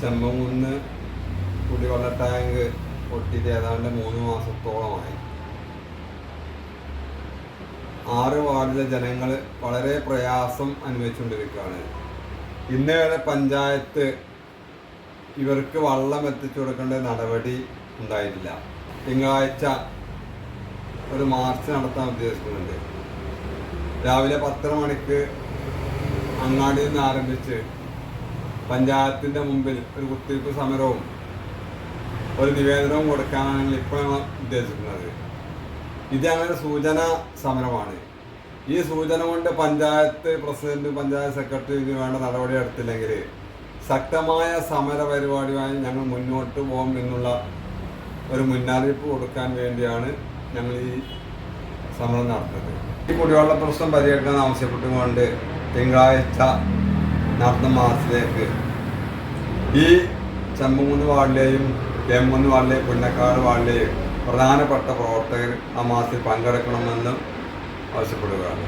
ചെമ്പകുന്ന് കുടിവെള്ള ടാങ്ക് പൊട്ടിയിട്ട് ഏതാണ്ട് മൂന്ന് മാസത്തോളമായി. ആറ് വാർഡിലെ ജനങ്ങൾ വളരെ പ്രയാസം അനുഭവിച്ചുകൊണ്ടിരിക്കുകയാണ്. ഇന്നേ പഞ്ചായത്ത് ഇവർക്ക് വള്ളം എത്തിച്ചു കൊടുക്കേണ്ട നടപടി ഉണ്ടായിട്ടില്ല. തിങ്കളാഴ്ച ഒരു മാർച്ച് നടത്താൻ ഉദ്ദേശിക്കുന്നുണ്ട്. രാവിലെ പത്തര മണിക്ക് അങ്ങാടിയിൽ നിന്ന് ആരംഭിച്ച് പഞ്ചായത്തിന്റെ മുമ്പിൽ ഒരു കുത്തിരിപ്പ് സമരവും ഒരു നിവേദനവും കൊടുക്കാനാണ് ഞങ്ങൾ ഇപ്പോഴാണ് ഉദ്ദേശിക്കുന്നത്. ഇത് അങ്ങനെ സൂചന സമരമാണ്. ഈ സൂചന കൊണ്ട് പഞ്ചായത്ത് പ്രസിഡന്റ് പഞ്ചായത്ത് സെക്രട്ടറി ഇതിന് വേണ്ട നടപടി എടുത്തില്ലെങ്കിൽ ശക്തമായ സമര പരിപാടിയുമായി ഞങ്ങൾ മുന്നോട്ട് പോകും എന്നുള്ള ഒരു മുന്നറിയിപ്പ് കൊടുക്കാൻ വേണ്ടിയാണ് ഞങ്ങൾ ഈ സമരം നടത്തുന്നത്. ഈ കുടിവെള്ള പ്രശ്നം പരിഹരിക്കാൻ ആവശ്യപ്പെട്ടുകൊണ്ട് തിങ്കളാഴ്ച നടന്ന മാസത്തിലേക്ക്. ഈ ചെമ്പുകുന്ന് വാർഡിലെയും കേമ്പുന്ന് വാർഡിലെയും പുന്നക്കാട് വാർഡിലെയും പ്രധാനപ്പെട്ട പ്രവർത്തകർ ആ മാസത്തിൽ പങ്കെടുക്കണമെന്ന് ആവശ്യപ്പെടുകയാണ്.